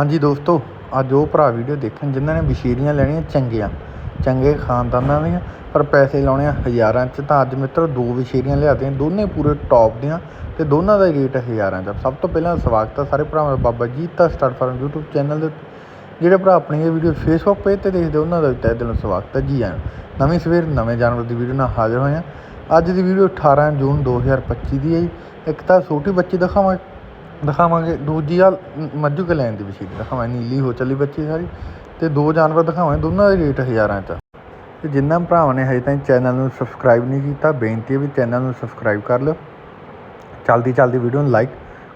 ਹਾਂਜੀ ਦੋਸਤੋ, ਅੱਜ ਉਹ ਭਰਾ ਵੀਡੀਓ ਦੇਖਣ ਜਿਨ੍ਹਾਂ ਨੇ ਵਿਸ਼ੇਰੀਆਂ ਲੈਣੀਆਂ ਚੰਗੀਆਂ। ਚੰਗੇ ਖਾਨਦਾਨਾਂ ਦੀਆਂ, ਪਰ ਪੈਸੇ ਲਾਉਣੇ ਆ ਹਜ਼ਾਰਾਂ 'ਚ। ਤਾਂ ਅੱਜ ਮਿੱਤਰ, ਦੋ ਵਿਸ਼ੇਰੀਆਂ ਲਿਆਦੀਆਂ ਦੋਨੇ ਪੂਰੇ ਟੌਪ ਦੀਆਂ ਤੇ ਦੋਨਾਂ ਦਾ ਰੇਟ ਹਜ਼ਾਰਾਂ 'ਚ ਸਭ ਤੋਂ ਪਹਿਲਾਂ ਸਵਾਗਤ ਹੈ ਸਾਰੇ ਭਰਾਵਾਂ ਦਾ, Baba Jita start farm YouTube channel ਦੇ ਉੱਤੇ। ਜਿਹੜੇ ਭਰਾ ਆਪਣੀ ਇਹ ਵੀਡੀਓ ਫੇਸਬੁੱਕ ਪੇਜ ਤੇ ਦੇਖਦੇ, ਉਹਨਾਂ ਦਾ ਵੀ ਤਹਿ ਦਿਲੋਂ ਸਵਾਗਤ ਹੈ ਜੀ ਆਇਆਂ ਨਵੀਂ ਸਵੇਰ, ਨਵੇਂ ਜਾਨਵਰ ਦੀ ਵੀਡੀਓ ਨਾਲ ਹਾਜ਼ਰ ਹੋਏ ਹਾਂ ਅੱਜ ਦੀ ਵੀਡੀਓ 18 ਜੂਨ 2025 ਦੀ ਹੈ ਜੀ। ਇੱਕ ਤਾਂ ਛੋਟੀ ਬੱਚੀ ਦਿਖਾਵਾਂ ਦਿਖਾਵਾਂਗੇ। ਦੂਜੀ ਆ ਮੱਝੂ ਕੇ ਲੈਣ ਦੀ ਵਿਸ਼ੇਰੀ ਦਿਖਾਵਾਂ ਨੀਲੀ ਹੋ ਚੱਲੀ ਬੱਚੀ ਸਾਰੀ। ਅਤੇ ਦੋ ਜਾਨਵਰ ਦਿਖਾਵਾਂਗੇ ਦੋਨਾਂ ਦੇ ਰੇਟ ਹਜ਼ਾਰਾਂ 'ਚ ਆ। ਤੇ ਜਿਨ੍ਹਾਂ ਭਰਾਵਾਂ ਨੇ ਹਜੇ ਤਾਈਂ ਚੈਨਲ ਨੂੰ ਸਬਸਕ੍ਰਾਈਬ ਨਹੀਂ ਕੀਤਾ, ਬੇਨਤੀ ਹੈ ਵੀ ਚੈਨਲ ਨੂੰ ਸਬਸਕ੍ਰਾਈਬ ਕਰ ਲਿਓ। ਚਲਦੀ ਚਲਦੀ ਵੀਡੀਓ ਨੂੰ ਲਾਈਕ,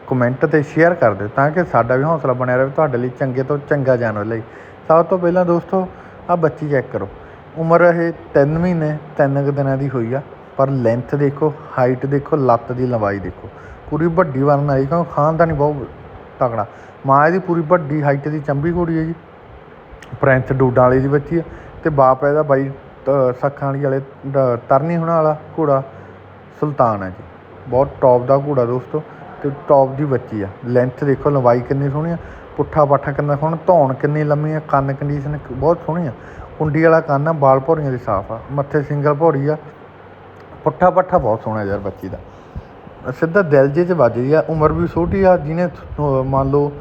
ਕਮੈਂਟ ਤੇ ਸ਼ੇਅਰ ਕਰ ਦਿਓ ਤਾਂ ਕਿ ਸਾਡਾ ਵੀ ਹੌਸਲਾ ਬਣਿਆ ਰਹੇ ਤੁਹਾਡੇ ਲਈ ਚੰਗੇ ਤੋਂ ਚੰਗਾ ਜਾਨਵਰ ਲਈ। ਸਭ ਤੋਂ ਪਹਿਲਾਂ ਦੋਸਤੋ ਆ ਬੱਚੀ ਚੈੱਕ ਕਰੋ। ਉਮਰ ਇਹ 3 ਮਹੀਨੇ 3 ਕੁ ਦਿਨਾਂ ਦੀ ਹੋਈ ਆ। ਪਰ ਲੈਂਥ ਦੇਖੋ ਹਾਈਟ ਦੇਖੋ, ਲੱਤ ਦੀ ਲੰਬਾਈ ਦੇਖੋ। ਪੂਰੀ ਵੱਡੀ ਵਰਨ ਆਈ, ਕਿਉਂ ਖਾਨਦਾਨੀ ਬਹੁਤ ਤਕੜਾ। ਮਾਂ ਇਹਦੀ ਪੂਰੀ ਵੱਡੀ ਹਾਈਟ ਦੀ ਚੰਬੀ ਘੋੜੀ ਹੈ ਜੀ। ਪ੍ਰਿੰਸ ਡੂਡਾਂ ਵਾਲੀ ਦੀ ਬੱਚੀ ਆ ਤੇ ਬਾਪ ਇਹਦਾ ਬਾਈ ਸੱਖਾਂ ਵਾਲੀ ਵਾਲੇ ਤਰਨੀ ਹੋਣਾ ਵਾਲਾ ਘੋੜਾ ਸੁਲਤਾਨ ਹੈ ਜੀ। ਬਹੁਤ ਟੌਪ ਦਾ ਘੋੜਾ ਦੋਸਤੋ, ਤੇ ਟੌਪ ਦੀ ਬੱਚੀ ਆ। ਲੈਂਥ ਦੇਖੋ, ਲੰਬਾਈ ਕਿੰਨੀ ਸੋਹਣੀ ਆ। ਪੁੱਠਾ ਪਾਠਾ ਕਿੰਨਾ ਸੋਹਣਾ, ਧੌਣ ਕਿੰਨੀ ਲੰਮੀ ਆ, ਕੰਨ ਕੰਡੀਸ਼ਨ ਬਹੁਤ ਸੋਹਣੀ ਆ। ਕੁੰਡੀ ਵਾਲਾ ਕੰਨ ਆ ਬਾਲ ਭੌਰੀਆਂ ਦੀ ਸਾਫ਼ ਆ। ਮੱਥੇ ਸਿੰਗਲ ਭੌਰੀ ਆ। ਪੁੱਠਾ ਪੱਠਾ ਬਹੁਤ ਸੋਹਣਾ ਯਾਰ ਬੱਚੀ ਦਾ। ਸਿੱਧਾ ਦਿਲ ਜੇ ਚ ਵੱਜਦੀ ਆ, ਉਮਰ ਵੀ ਛੋਟੀ ਆ, ਜਿਹਨੇ ਮੰਨ ਲਓ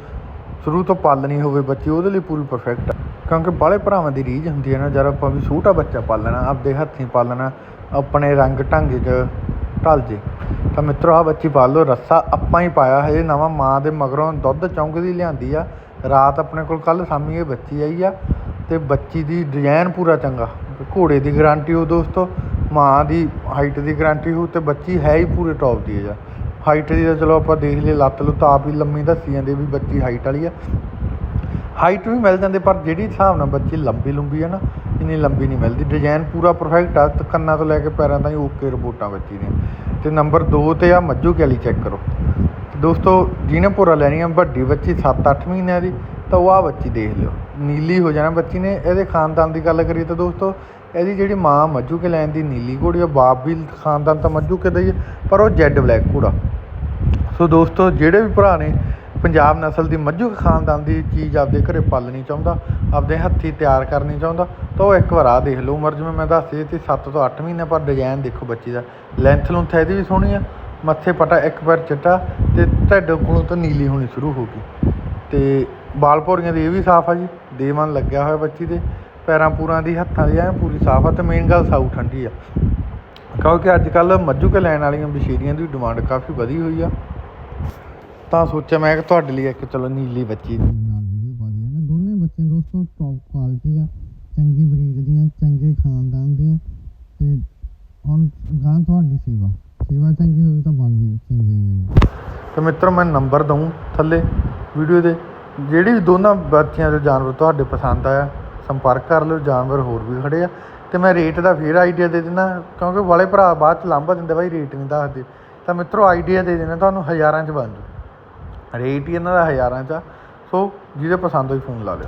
ਸ਼ੁਰੂ ਤੋਂ ਪਾਲਣੀ ਹੋਵੇ ਬੱਚੀ, ਉਹਦੇ ਲਈ ਪੂਰੀ ਪਰਫੈਕਟ ਆ। ਕਿਉਂਕਿ ਬਾਹਲੇ ਭਰਾਵਾਂ ਦੀ ਰੀਝ ਹੁੰਦੀ ਹੈ ਨਾ, ਜਦ ਆਪਾਂ ਵੀ ਛੋਟਾ ਬੱਚਾ ਪਾਲਣਾ, ਆਪਦੇ ਹੱਥੀਂ ਪਾਲਣਾ, ਆਪਣੇ ਰੰਗ ਢੰਗ 'ਚ ਢਲ ਜੇ। ਤਾਂ ਮਿੱਤਰੋ ਆ ਬੱਚੀ ਪਾਲ ਲਓ, ਰੱਸਾ ਆਪਾਂ ਹੀ ਪਾਇਆ, ਹਜੇ ਨਵਾਂ ਮਾਂ ਦੇ ਮਗਰੋਂ ਦੁੱਧ ਚੌਂਕਦੀ ਲਿਆਂਦੀ ਆ। ਰਾਤ ਆਪਣੇ ਕੋਲ ਕੱਲ ਸਾਮੀ ਇਹ ਬੱਚੀ ਆਈ ਆ, ਤੇ ਬੱਚੀ ਦੀ ਡਿਜ਼ਾਈਨ ਪੂਰਾ ਚੰਗਾ। ਘੋੜੇ ਦੀ ਗਾਰੰਟੀ ਉਹ ਦੋਸਤੋ ਮਾਂ ਦੀ ਹਾਈਟ ਦੀ ਗਰੰਟੀ ਹੋ ਤੇ ਬੱਚੀ ਹੈ ਹੀ ਪੂਰੇ ਟੋਪ ਦੀ ਹੈ ਜਾਂ ਹਾਈਟ ਦੀ ਤਾਂ ਚਲੋ ਆਪਾਂ ਦੇਖ ਲਈਏ, ਲੱਤ ਲੁੱਤ ਆਪ ਹੀ ਲੰਮੀ ਦੱਸੀ ਜਾਂਦੇ ਵੀ ਬੱਚੀ ਹਾਈਟ ਵਾਲੀ ਆ। ਹਾਈਟ ਵੀ ਮਿਲ ਜਾਂਦੇ, ਪਰ ਜਿਹੜੀ ਹਿਸਾਬ ਨਾਲ ਬੱਚੀ ਲੰਬੀ ਲੰਬੀ ਆ ਨਾ, ਇੰਨੀ ਲੰਬੀ ਨਹੀਂ ਮਿਲਦੀ। ਡਿਜ਼ਾਈਨ ਪੂਰਾ ਪਰਫੈਕਟ ਆ, ਤੇ ਕੰਨਾਂ ਤੋਂ ਲੈ ਕੇ ਪੈਰਾਂ ਤਾਈਂ ਓਕੇ ਰਿਪੋਰਟਾਂ ਬੱਚੀ ਦੀਆਂ। ਤੇ ਨੰਬਰ 2 ਤੇ ਆ ਮੱਝੂ ਕੈਲੀ ਚੈੱਕ ਕਰੋ। ਦੋਸਤੋ, ਜਿਹਨੇ ਭੋਰਾ ਲੈਣੀ ਆ ਵੱਡੀ ਬੱਚੀ 7-8 ਮਹੀਨਿਆਂ ਦੀ, ਤਾਂ ਉਹ ਆ ਬੱਚੀ ਦੇਖ ਲਿਓ। ਨੀਲੀ ਹੋ ਜਾਣਾ। ਬੱਚੀ ਨੇ ਇਹਦੇ ਖਾਨਦਾਨ ਦੀ ਗੱਲ ਕਰੀਏ ਤਾਂ ਦੋਸਤੋ, ਇਹਦੀ ਜਿਹੜੀ ਮਾਂ ਮੱਝੂ ਕੇ ਲੈਣ ਦੀ ਨੀਲੀ ਘੋੜੀ ਆ, ਬਾਪ ਵੀ ਖਾਨਦਾਨ ਤਾਂ ਮੱਝੂ ਕੇ ਦਾ ਹੀ ਆ, ਪਰ ਉਹ ਜੈਡ ਬਲੈਕ ਘੋੜਾ। ਸੋ ਦੋਸਤੋ, ਜਿਹੜੇ ਵੀ ਭਰਾ ਨੇ ਪੰਜਾਬ ਨਸਲ ਦੀ ਮੱਝੂ ਖਾਨਦਾਨ ਦੀ ਚੀਜ਼ ਆਪਦੇ ਘਰੇ ਪਾਲਣੀ ਚਾਹੁੰਦਾ, ਆਪਦੇ ਹੱਥੀ ਤਿਆਰ ਕਰਨੀ ਚਾਹੁੰਦਾ, ਤਾਂ ਉਹ ਇੱਕ ਵਾਰ ਆ ਦੇਖ ਲਓ ਉਮਰ, ਜਿਵੇਂ ਮੈਂ ਦੱਸਦੀ ਸੀ 7 ਤੋਂ 8 ਮਹੀਨੇ ਪਰ ਡਿਜ਼ਾਈਨ ਦੇਖੋ ਬੱਚੀ ਦਾ। ਲੈਂਥ ਲੁੰਥ ਇਹਦੀ ਵੀ ਸੋਹਣੀ ਆ, ਮੱਥੇ ਪਟਾ ਇੱਕ ਵਾਰ ਚਿੱਟਾ ਤੇ ਢਿੱਡ ਕੋਲੋਂ ਤਾਂ ਨੀਲੀ ਹੋਣੀ ਸ਼ੁਰੂ ਹੋ ਗਈ। ਤੇ ਬਾਲ ਭੋਰੀਆਂ ਦੀ ਇਹ ਵੀ ਸਾਫ਼ ਆ ਜੀ। ਦੇ ਮਨ ਲੱਗਿਆ ਹੋਇਆ ਬੱਚੀ ਦੇ। ਪੈਰਾਂ ਪੂਰਾਂ ਦੀ, ਹੱਥਾਂ ਦੀ ਐ ਪੂਰੀ ਸਾਫ਼ ਆ ਤੇ ਮੇਨ ਗੱਲ ਸਾਊ ਠੰਡੀ ਆ। ਕਿਉਂਕਿ ਅੱਜ ਕੱਲ ਮੱਝੂ ਕੇ ਲੈਣ ਵਾਲੀਆਂ ਬਸ਼ੀਰੀਆਂ ਦੀ ਡਿਮਾਂਡ ਕਾਫੀ ਵਧੀ ਹੋਈ ਆ। ਤਾਂ ਸੋਚਿਆ ਮੈਂ ਕਿ ਤੁਹਾਡੇ ਲਈ ਇੱਕ ਚਲੋ ਨੀਲੀ ਬੱਚੀ ਨਾਲ ਵੀਡੀਓ ਪਾ ਦਈਏ ਦੋਨੇ ਬੱਚੇ ਦੋਸਤੋ ਟੌਪ ਕੁਆਲਿਟੀ ਆ। ਚੰਗੀ ਬਰੀਡ ਦੀਆਂ, ਚੰਗੇ ਖਾਨਦਾਨ ਦੀਆਂ ਤੇ ਹੁਣ ਗਾਂ ਤੁਹਾਡੀ ਸੇਵਾ। ਸੇਵਾ ਚੰਗੀ ਹੋਵੇ ਤਾਂ ਬਣ ਗਈ ਚੰਗੀ ਤੇ ਮਿੱਤਰ ਮੈਂ ਨੰਬਰ ਦਊਂ ਥੱਲੇ ਵੀਡੀਓ ਦੇ। ਜਿਹੜੀ ਦੋਨਾਂ ਬੱਚਿਆਂ ਦੇ ਜਾਨਵਰ ਤੁਹਾਡੇ ਪਸੰਦ ਆਇਆ, ਸੰਪਰਕ ਕਰ ਲਿਓ, ਜਾਨਵਰ ਹੋਰ ਵੀ ਖੜ੍ਹੇ ਆ। ਅਤੇ ਮੈਂ ਰੇਟ ਦਾ ਫਿਰ ਆਈਡੀਆ ਦੇ ਦਿੰਦਾ, ਕਿਉਂਕਿ ਵਾਲੇ ਭਰਾ ਬਾਅਦ ਚ ਲਾਂਭਾ ਦਿੰਦੇ ਬਾਈ ਰੇਟ ਨਹੀਂ ਦੱਸਦੇ। ਤਾਂ ਮਿੱਤਰੋ ਆਈਡੀਆ ਦੇ ਦੇਣਾ ਤੁਹਾਨੂੰ ਹਜ਼ਾਰਾਂ ਚ ਬਣ ਜੂ ਰੇਟ ਹੀ ਇਹਨਾਂ ਦਾ ਹਜ਼ਾਰਾਂ ਚ ਆ। ਸੋ, ਜਿਹਦੇ ਪਸੰਦ ਹੋਈ ਫੋਨ ਲਾ ਲਿਓ।